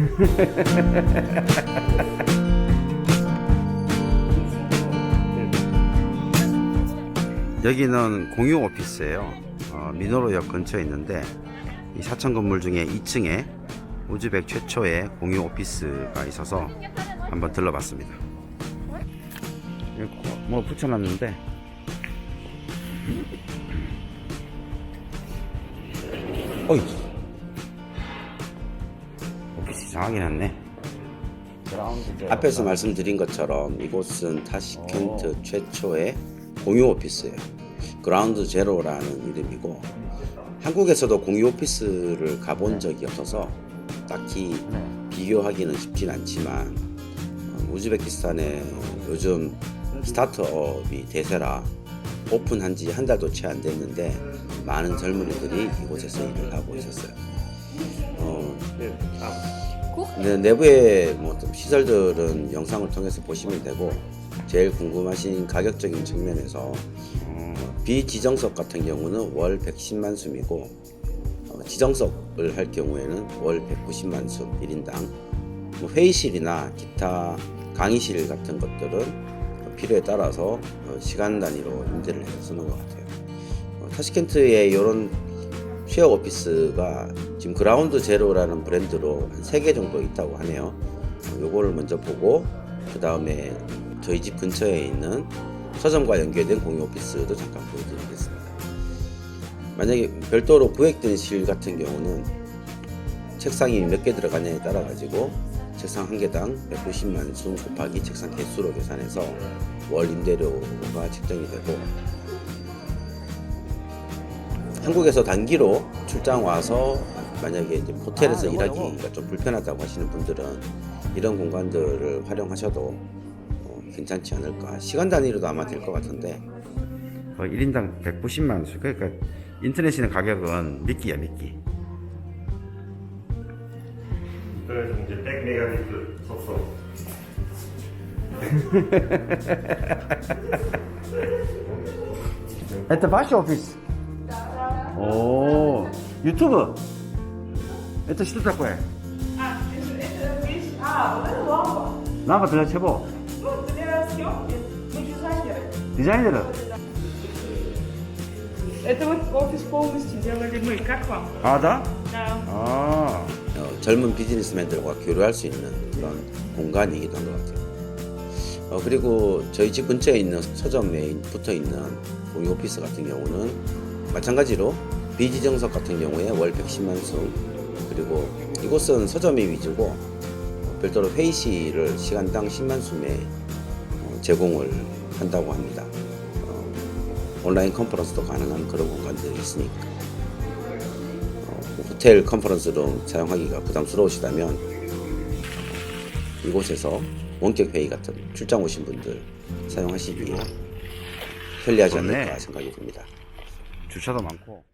여기는 공유 오피스예요. 어, 민호로역 근처에 있는데 이 사천 건물 중에 2층에 우즈벡 최초의 공유 오피스가 있어서 한번 들러봤습니다. 뭐 붙여놨는데 어이 이상하게 났네. 앞에서 말씀드린 것처럼 이곳은 타시켄트 최초의 공유 오피스예요. 그라운드 제로라는 이름이고 한국에서도 공유 오피스를 가본 적이 없어서 딱히 비교하기는 쉽진 않지만 어, 우즈베키스탄에 요즘 스타트업이 대세라 오픈한 지 한 달도 채 안 됐는데 많은 젊은이들이 이곳에서 일을 하고 있었어요. 어, 네, 내부의 뭐좀 시설들은 영상을 통해서 보시면 되고 제일 궁금하신 가격적인 측면에서 어, 비지정석 같은 경우는 월 110만 숨이고 어, 지정석을 할 경우에는 월 190만 숨 1인당 뭐 회의실이나 기타 강의실 같은 것들은 필요에 따라서 어, 시간 단위로 임대를 해서 쓰는 것 같아요. 어, 타시켄트의 이런 쉐어 오피스가 지금 그라운드 제로라는 브랜드로 한 3개 정도 있다고 하네요. 어, 요거를 먼저 보고 그 다음에 저희 집 근처에 있는 서점과 연계된 공유 오피스도 잠깐 보여드리겠습니다. 만약에 별도로 구획된 실 같은 경우는 책상이 몇 개 들어가냐에 따라 가지고 책상 한 개당 190만 수 곱하기 책상 개수로 계산해서 월 임대료가 책정이 되고 한국에서 단기로 출장 와서 만약에 이제 호텔에서 아, 일하기가 좀 불편하다고 하시는 분들은 이런 공간들을 활용하셔도 어, 괜찮지 않을까. 시간 단위로도 아마 될 것 같은데. 거의 1인당 190만 수. 그러니까 인터넷에 있는 가격은 미끼야 미끼. 그래서 이제 100메가비트 속속 Это ваш офис? О, YouTube. Это что такое? А, это, это вещь. А, вот это лампа. Лампа для чего? Ну, для съемки. Мы дизайнеры. Дизайнера? Это вот офис полностью делали мы. Как вам? 아, 다? Да. 아. 젊은 비즈니스맨들과 교류할 수 있는 그런 공간이기도 한 것 같아요. 어, 그리고 저희 집 근처에 있는 서점에 붙어 있는 공유 오피스 같은 경우는 마찬가지로 비지정석 같은 경우에 월 110만 수 그리고 이곳은 서점이 위주고 어, 별도로 회의실을 시간당 10만 수에 어, 제공을 한다고 합니다. 어, 온라인 컨퍼런스도 가능한 그런 공간들이 있으니까. 어, 호텔 컨퍼런스룸 사용하기가 부담스러우시다면 이곳에서 원격 회의 같은 출장 오신 분들 사용하시기에 편리하지. 않을까 생각이 듭니다. 주차도 많고.